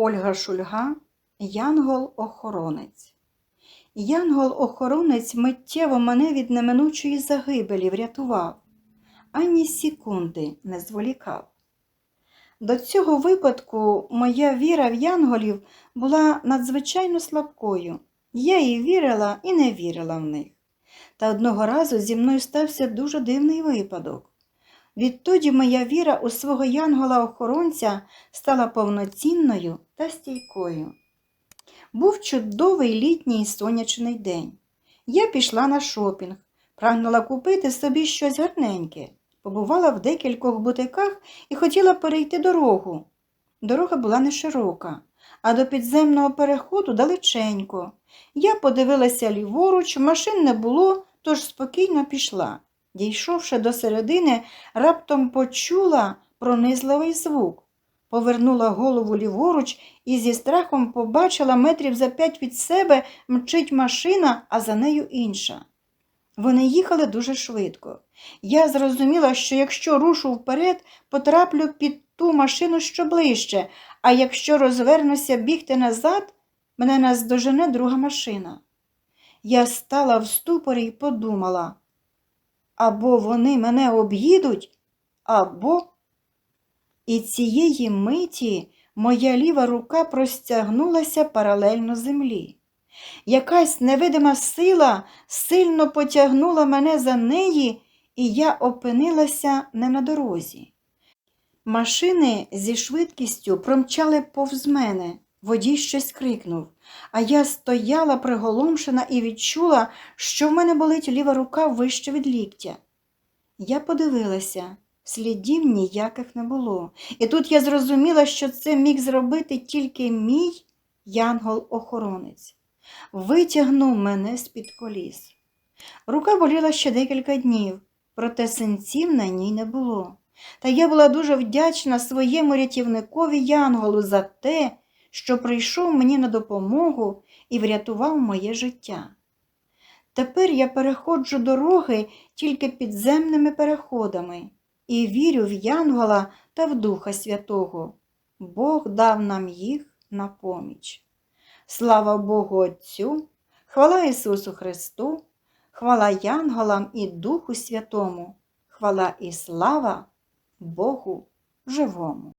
Ольга Шульга, Янгол-охоронець. Янгол-охоронець миттєво мене від неминучої загибелі врятував, ані секунди не зволікав. До цього випадку моя віра в янголів була надзвичайно слабкою. Я і вірила, і не вірила в них. Та одного разу зі мною стався дуже дивний випадок. Відтоді моя віра у свого янгола-охоронця стала повноцінною та стійкою. Був чудовий літній сонячний день. Я пішла на шопінг, прагнула купити собі щось гарненьке. Побувала в декількох бутиках і хотіла перейти дорогу. Дорога була не широка, а до підземного переходу далеченько. Я подивилася ліворуч, машин не було, тож спокійно пішла. Дійшовши до середини, раптом почула пронизливий звук. Повернула голову ліворуч і зі страхом побачила метрів за п'ять від себе мчить машина, а за нею інша. Вони їхали дуже швидко. Я зрозуміла, що якщо рушу вперед, потраплю під ту машину що ближче, а якщо розвернуся бігти назад, мене наздожене друга машина. Я стала в ступорі і подумала, або вони мене об'їдуть, або. І цієї миті моя ліва рука простягнулася паралельно землі. Якась невидима сила сильно потягнула мене за неї, і я опинилася не на дорозі. Машини зі швидкістю промчали повз мене. Водій щось крикнув, а я стояла приголомшена і відчула, що в мене болить ліва рука вище від ліктя. Я подивилася, слідів ніяких не було. І тут я зрозуміла, що це міг зробити тільки мій янгол-охоронець. Витягнув мене з-під коліс. Рука боліла ще декілька днів, проте синців на ній не було. Та я була дуже вдячна своєму рятівникові Янголу за те, що прийшов мені на допомогу і врятував моє життя. Тепер я переходжу дороги тільки підземними переходами і вірю в Янгола та в Духа Святого. Бог дав нам їх на поміч. Слава Богу Отцю, хвала Ісусу Христу, хвала Янголам і Духу Святому, хвала і слава Богу живому.